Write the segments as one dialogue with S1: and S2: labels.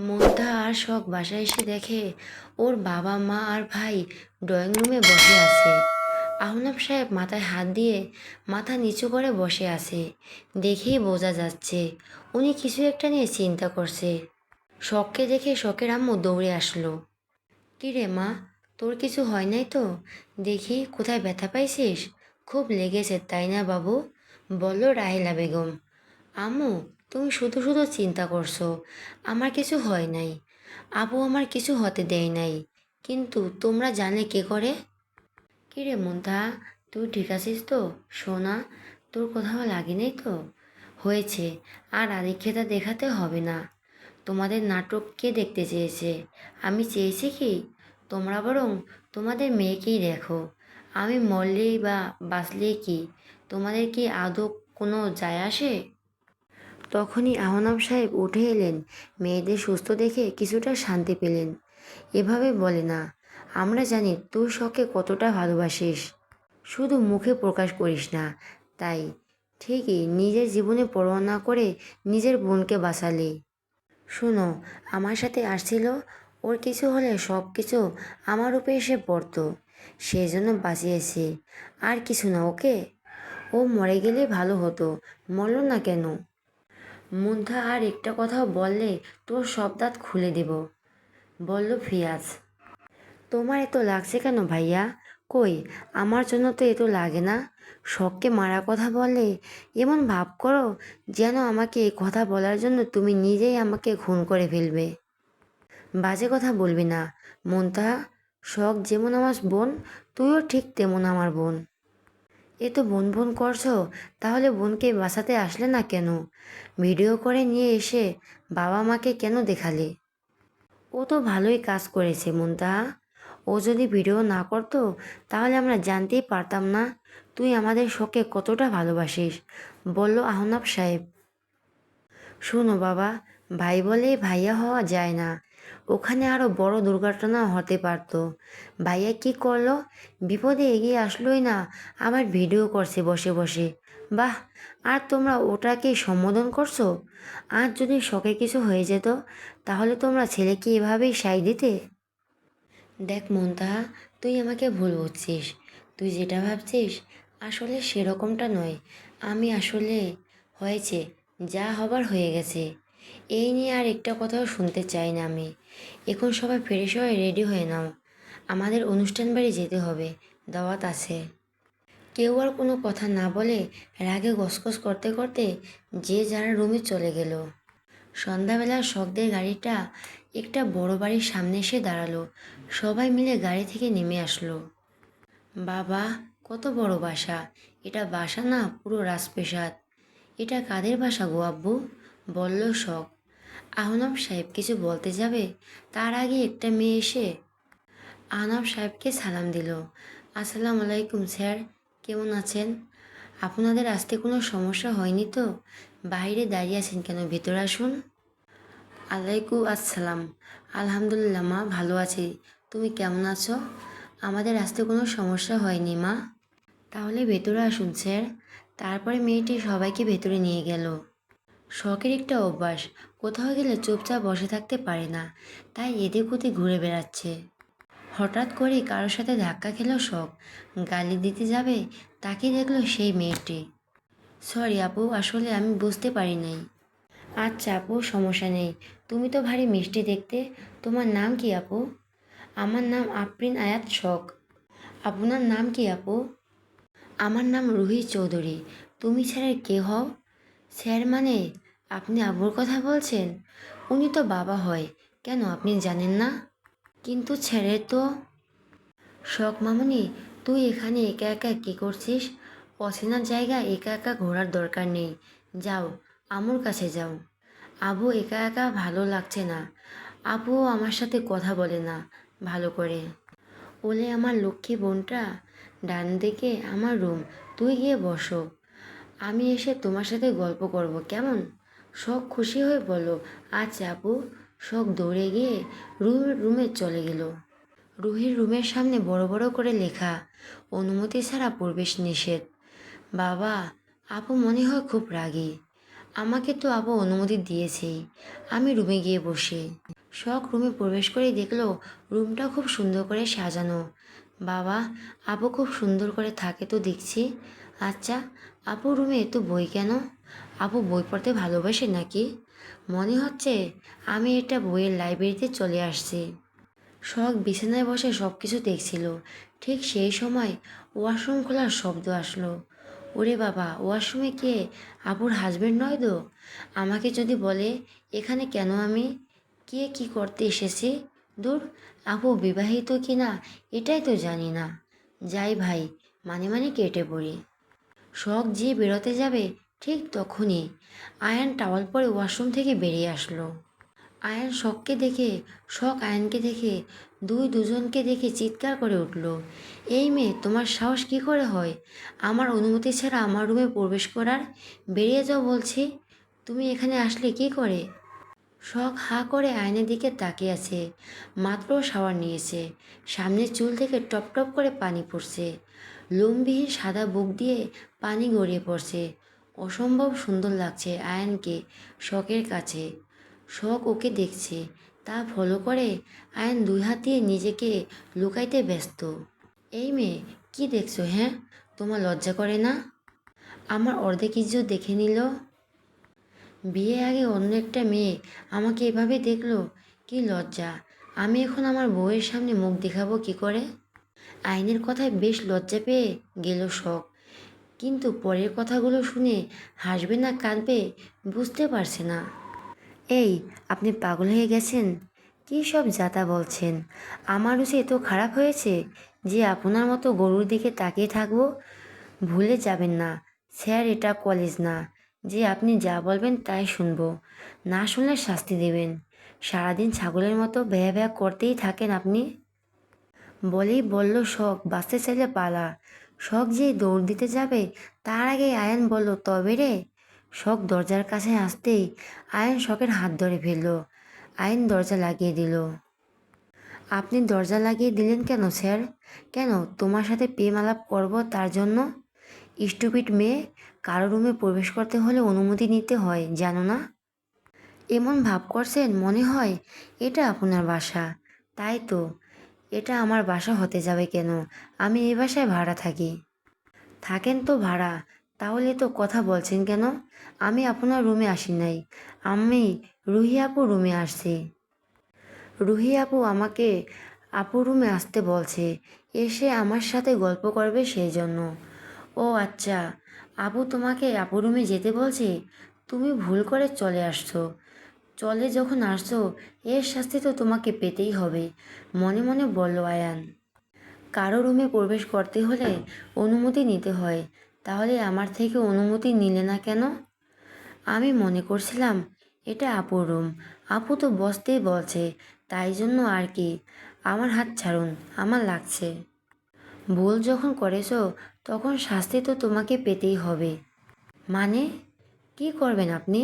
S1: মন্তা আর শখ বাসায় এসে দেখে ওর বাবা, মা আর ভাই ড্রয়িং রুমে বসে আছে। আহনাব সাহেব মাথায় হাত দিয়ে মাথা নিচু করে বসে আছে। দেখেই বোঝা যাচ্ছে উনি কিছু একটা নিয়ে চিন্তা করছে। শখকে দেখে শখের আম্মু দৌড়ে আসলো। কী রে মা, তোর কিছু হয় নাই তো? দেখি কোথায় ব্যথা পাইছিস? খুব লেগেছে, তাই না বাবু? বলল রাহেলা বেগম। আম্মু তুমি শুধু শুধু চিন্তা করছ। আমার কিছু হয় নাই। আবু আমার কিছু হতে দেয় নাই। কিন্তু তোমরা জানে কে করে? কী রে মুন্তা, তুই ঠিক আছিস তো? সোনা, তোর কোথাও লাগে নাই তো? হয়েছে, আর আদিক্ষেতা দেখাতে হবে না। তোমাদের নাটক কে দেখতে চেয়েছে? আমি চেয়েছি কি? তোমরা বরং তোমাদের মেয়েকেই দেখো। আমি মরলেই বা বাঁচলেই কি? তোমাদের কি আদৌ কোনো যায় আসে? তখনই আহনাম সাহেব উঠে এলেন। মেয়েদের সুস্থ দেখে কিছুটা শান্তি পেলেন। এভাবে বলে, না, আমরা জানি তুই শখে কতটা ভালোবাসিস। শুধু মুখে প্রকাশ করিস না। তাই ঠিকই নিজের জীবনে পরোয়া না করে নিজের বোনকে বাঁচালি। শোনো, আমার সাথে আসছিল, ওর কিছু হলে সব কিছু আমার উপরে এসে পড়তো। সেই জন্য বাঁচিয়েছি। আর কিছু না, ওকে? ও মরে গেলে ভালো হতো। মরল না কেন? মুন্থা, আর একটা কথাও বললে তোর সব দাঁত খুলে দেব। বলল ফিয়াজ। তোমার এত লাগছে কেন ভাইয়া? কই, আমার জন্য তো এত লাগে না? শখকে মারা কথা বলে এমন ভাব করো যেন আমাকে এই কথা বলার জন্য তুমি নিজেই আমাকে খুন করে ফেলবে। বাজে কথা বলবি না মনতা শখ যেমন আমার বোন, তুইও ঠিক তেমন আমার বোন। এ তো বোন বোন করছ, তাহলে বোনকে বাসাতে আসলে না কেন? ভিডিও করে নিয়ে এসে বাবা মাকে কেন দেখালে? ও তো ভালোই কাজ করেছে মুন্তা। ও যদি ভিডিও না করতো, তাহলে আমরা জানতেই পারতাম না তুই আমাদের শোকে কতটা ভালোবাসিস, বলল আহনাব সাহেব। শোনো বাবা, ভাই বলে ভাইয়া হওয়া যায় না। ওখানে আরও বড় দুর্ঘটনা হতে পারতো। ভাইয়া কি করল? বিপদে এগিয়ে আসলোই না, আবার ভিডিও করছে বসে বসে। বাহ, আর তোমরা ওটাকে সম্বোধন করছ? আর যদি শখে কিছু হয়ে যেত, তাহলে তোমরা ছেলেকে এভাবেই সাই দিতে? দেখ মন্তাহা তুই আমাকে ভুল বুঝছিস। তুই যেটা ভাবছিস, আসলে সেরকমটা নয়। আমি আসলে হয়েছে, যা হবার হয়ে গেছে। এই নিয়ে আর একটা কথাও শুনতে চাই না আমি। এখন সবাই ফ্রেশ হয়ে রেডি হয়ে নাও। আমাদের অনুষ্ঠান বাড়ি যেতে হবে। দাওয়াত আছে। কেউ আর কোনো কথা না বলে রাগে গসগস করতে করতে যে যারা রুমে চলে গেল। সন্ধ্যাবেলা শখদের গাড়িটা একটা বড় বাড়ির সামনে এসে দাঁড়াল। সবাই মিলে গাড়ি থেকে নেমে আসলো। বাবা, কত বড় বাসা। এটা বাসা না পুরো রাজপ্রাসাদ। এটা কাদের বাসা গো আব্বু? বলল শখ। আহনাব সাহেব কিছু বলতে যাবে? তার আগে একটা মেয়ে এসে আহনাব সাহেবকে সালাম দিল। আসসালামু আলাইকুম, স্যার। কেমন আছেন? আপনাদের আসতে কোনো সমস্যা হয়নি তো? বাইরে দাঁড়িয়ে আছেন কেন? ভেতরে আসুন। আলাইকুম আসসালাম। আলহামদুলিল্লাহ, মা, ভালো আছি। তুমি কেমন আছো? আমাদের আসতে কোনো সমস্যা হয়নি, মা। তাহলে ভেতরে আসুন, স্যার। তারপরে মেয়েটি সবাইকে ভেতরে নিয়ে গেল। শখের একটা অভ্যাস। কোথাও গেলে চুপচাপ বসে থাকতে পারে না, তাই এদিক ওদিক ঘুরে বেড়াচ্ছে। হঠাৎ করে কারোর সাথে ধাক্কা খেলো শখ। গালি দিতে যাবে, তাকে দেখল সেই মেয়েটি। সরি আপু, আসলে আমি বুঝতে পারি নাই। আচ্ছা আপু, সমস্যা নেই। তুমি তো ভারী মিষ্টি দেখতে। তোমার নাম কি আপু? আমার নাম আফরিন আয়াত শখ। আপনার নাম কি আপু? আমার নাম রুহি চৌধুরী। তুমি ছাড়া কে হও? স্যার মানে আপনি আবুর কথা বলছেন? উনি তো বাবা হয়, কেন আপনি জানেন না? কিন্তু ছেড়ে তো শখ মামুনি, তুই এখানে একা একা কী করছিস? অচেনা জায়গা একা একা ঘোরার দরকার নেই। যাও, আমুর কাছে যাও। আবু একা একা ভালো লাগছে না। আবুও আমার সাথে কথা বলে না, ভালো করে। ওলে আমার লক্ষ্মী বোনটা, ডান দিকে আমার রুম, তুই গিয়ে বসো। আমি এসে তোমার সাথে গল্প করব, কেমন? শখ খুশি হয়ে বলল আচ্ছা আপু শখ দৌড়ে গিয়ে রুমের রুমে চলে গেল। রুহির রুমের সামনে বড় বড় করে লেখা, অনুমতি ছাড়া প্রবেশ নিষেধ। বাবা, আপু মনে হয় খুব রাগী। আমাকে তো আপু অনুমতি দিয়েছেই। আমি রুমে গিয়ে বসে। শখ রুমে প্রবেশ করেই দেখল রুমটা খুব সুন্দর করে সাজানো। বাবা, আপু খুব সুন্দর করে থাকে তো দেখছি। আচ্ছা আপু রুমে এত বই কেন? আপু বই পড়তে ভালোবাসে নাকি? মনে হচ্ছে আমি এটা বইয়ের লাইব্রেরিতে চলে আসছি। শখ বিছানায় বসে সব কিছু দেখছিল। ঠিক সেই সময় ওয়াশরুম খোলার শব্দ আসলো। ওরে বাবা, ওয়াশরুমে কে? আপুর হাজবেন্ড নয় তো? আমাকে যদি বলে, এখানে কেন আমি? কে কি করতে এসেছি? দূর, আপু বিবাহিত কি না এটাই তো জানি না। যাই ভাই মানে মানে কেটে পড়ি। শখ যে বেরোতে যাবে ঠিক তখনই আয়ান টাওয়াল পরে ওয়াশরুম থেকে বেরিয়ে আসলো। আয়ান শখকে দেখে, শখ আয়ানকে দেখে, দুই দুজনকে দেখে চিৎকার করে উঠল, এই মেয়ে, তোমার সাহস কী করে হয়? আমার অনুমতি ছাড়া আমার রুমে প্রবেশ করার? বেরিয়ে যাও বলছি, তুমি এখানে আসলে কি করে? শখ হা করে আয়নের দিকে তাকিয়ে আছে, মাত্র শাওয়ার নিয়েছে সামনে চুল থেকে টপ টপ করে পানি পড়ছে। লোমবিহীন সাদা বুক দিয়ে পানি গড়িয়ে পড়ছে। অসম্ভব সুন্দর লাগছে আয়নকে শখের কাছে। শখ ওকে দেখছে, তা ফলো করে আয়ন দুই হাত দিয়ে নিজেকে লুকাইতে ব্যস্ত। এই মেয়ে, কি দেখছ হ্যাঁ? তোমার লজ্জা করে না? আমার অর্ধেক ইজ্জত দেখে নিল। বিয়ে আগে অন্য একটা মেয়ে আমাকে এভাবে দেখল, কি লজ্জা। আমি এখন আমার বউয়ের সামনে মুখ দেখাবো কি করে? আইনের কথায় বেশ লজ্জা পেয়ে গেল শখ। কিন্তু পরের কথাগুলো শুনে হাসবে না, কাঁদবে, বুঝতে পারছে না। এই, আপনি পাগল হয়ে গেছেন? কী সব যাতা বলছেন? আমারও সে এত খারাপ হয়েছে যে আপনার মতো গরুর দিকে তাকিয়ে থাকব? ভুলে যাবেন না, স্যার এটা কলেজ না, যে আপনি যা বলবেন তাই শুনব। না শুনলে শাস্তি দেবেন। সারাদিন ছাগলের মতো ভ্যা ভ্যা করতেই থাকেন আপনি। বলেই বলল, শখ, বাঁচতে চাইলে পালা। শখ যে দৌড় দিতে যাবে, তার আগে আয়ন বলল, তবে রে? শখ দরজার কাছে আসতেই আয়ন শখের হাত ধরে ফেলল আয়ন দরজা লাগিয়ে দিল। আপনি দরজা লাগিয়ে দিলেন কেন, স্যার? কেন? তোমার সাথে প্রেম আলাপ করব তার জন্য? স্টুপিড মেয়ে, কারও রুমে প্রবেশ করতে হলে অনুমতি নিতে হয়, জানো না? এমন ভাব করছেন, মনে হয়? এটা আপনার বাসা। তাই তো। এটা আমার বাসা হতে যাবে কেন? আমি এই বাসায় ভাড়া থাকি। থাকেন তো ভাড়া, তাহলে তো কথা বলছেন কেন? আমি আপনার রুমে আসি নাই। আমি রুহি আপু রুমে আসছি। রুহি আপু আমাকে আপু রুমে আসতে বলছে। এসে আমার সাথে গল্প করবে সেই জন্য। ও আচ্ছা আপু তোমাকে আপু রুমে যেতে বলছে? তুমি ভুল করে চলে আসছো। চলে যখন আসছো, এর শাস্তি তো তোমাকে পেতেই হবে, মনে মনে বলল আয়ান। কারও রুমে প্রবেশ করতে হলে অনুমতি নিতে হয়, তাহলে আমার থেকে অনুমতি নিলে না কেন? আমি মনে করছিলাম, এটা আপুর রুম, আপু তো বসতেই বলছে, তাই জন্য আর কি, আমার হাত ছাড়ুন, আমার লাগছে। ভুল যখন করেছ, তখন শাস্তি তো তোমাকে পেতেই হবে। মানে? কি করবেন আপনি?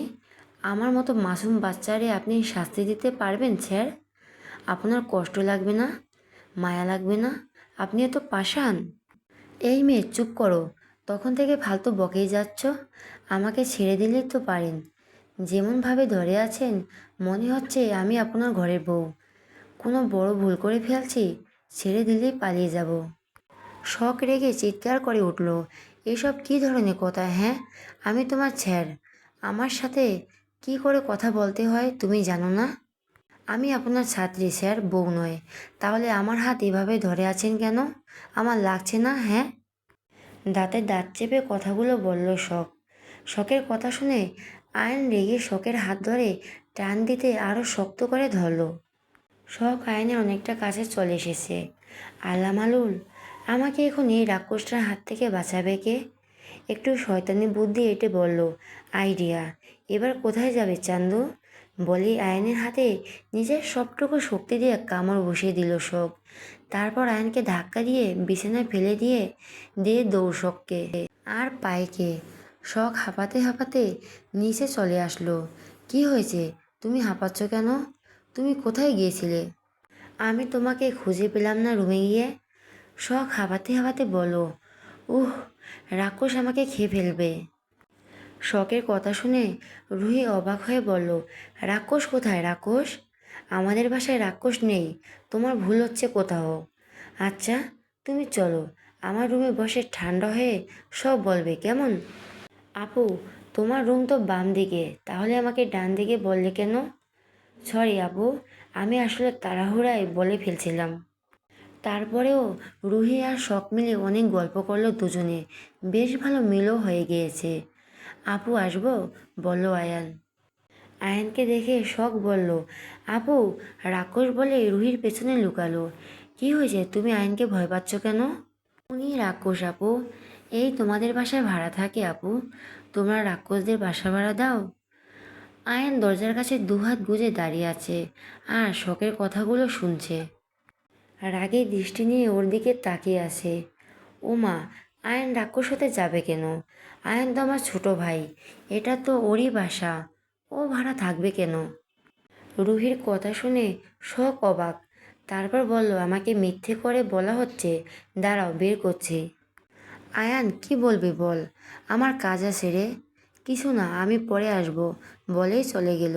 S1: আমার মতো মাসুম বাচ্চারে আপনি শাস্তি দিতে পারবেন, স্যার? আপনার কষ্ট লাগবে না? মায়া লাগবে না? আপনি এত পাশান এই মেয়ে, চুপ করো। তখন থেকে ফালতু বকেই যাচ্ছ। আমাকে ছেড়ে দিলে তো পারেন। যেমনভাবে ধরে আছেন, মনে হচ্ছে আমি আপনার ঘরের বউ। কোনো বড় ভুল করে ফেলছি, ছেড়ে দিলেই পালিয়ে যাব। শখ রেগে চিৎকার করে উঠল, এসব কী ধরনের কথা হ্যাঁ? আমি তোমার ছ্যার আমার সাথে কি করে কথা বলতে হয় তুমি জানো না? আমি আপনার ছাত্রী, স্যার, বউ নয়। তাহলে আমার হাত এভাবে ধরে আছেন কেন? আমার লাগছে না হ্যাঁ? দাঁতে দাঁত চেপে কথাগুলো বলল শখ। শখের কথা শুনে আয়ন রেগে শখের হাত ধরে টান দিতে আরও শক্ত করে ধরলো। শখ আয়নের অনেকটা কাছে চলে এসেছে। আল্লাহ মালুল, আমাকে এখন এই রাক্ষসটার হাত থেকে বাঁচাবে কে? একটু শয়তানি বুদ্ধি এটে বলল, আইডিয়া এবার কোথায় যাবে চান্দু? বলি, আয়নের হাতে নিজের সবটুকু শক্তি দিয়ে কামড় বসিয়ে দিল শোক। তারপর আয়নকে ধাক্কা দিয়ে বিছানায় ফেলে দিয়ে দিয়ে দৌড় শখকে আর পায়কে। শখ হাঁপাতে হাঁপাতে নিচে চলে আসলো। কি হয়েছে? তুমি হাঁপাচ্ছ কেন? তুমি কোথায় গিয়েছিলে? আমি তোমাকে খুঁজে পেলাম না রুমে গিয়ে? শখ হাঁপাতে হাঁপাতে বলো উহ, রাক্ষস আমাকে খেয়ে ফেলবে। শখের কথা শুনে রুহি অবাক হয়ে বলল, রাক্ষস কোথায় রাক্ষস? আমাদের বাসায় রাক্ষস নেই। তোমার ভুল হচ্ছে কোথাও। আচ্ছা তুমি চলো। আমার রুমে বসে ঠান্ডা হয়ে সব বলবে, কেমন? আপু, তোমার রুম তো বাম দিকে। তাহলে আমাকে ডান দিকে বললে কেন? সরি আপু, আমি আসলে তাড়াহুড়ায় বলে ফেলছিলাম। তারপরেও রুহি আর শখ মিলে অনেক গল্প করল দুজনে। বেশ ভালো মিলও হয়ে গিয়েছে। আপু আসব? বলল আয়ান আয়ানকে দেখে শখ বলল, আপু, রাক্ষস বলে রুহির পেছনে লুকালো। কি হয়েছে? তুমি আয়নকে ভয় পাচ্ছ কেন? উনি রাক্ষস, আপু। এই তোমাদের বাসায় ভাড়া থাকে, আপু। তোমরা রাক্ষসদের বাসা ভাড়া দাও? আয়ন দরজার কাছে দুহাত গুজে দাঁড়িয়ে আছে আর শখের কথাগুলো শুনছে। রাগে দৃষ্টি নিয়ে ওর দিকে তাকিয়ে আছে। ও মা আয়ন রাক্ষস হতে যাবে কেন? আয়ন তো আমার ছোট ভাই, এটা তো ওরই বাসা, ও ভাড়া থাকবে কেন? রুহির কথা শুনে শখ অবাক, তারপর বলল, আমাকে মিথ্যে করে বলা হচ্ছে, দাঁড়াও, বের করছি। আয়ান, কি বলবি বল? আমার কাজ আছে রে। কিছু না, আমি পরে আসব। বলেই চলে গেল।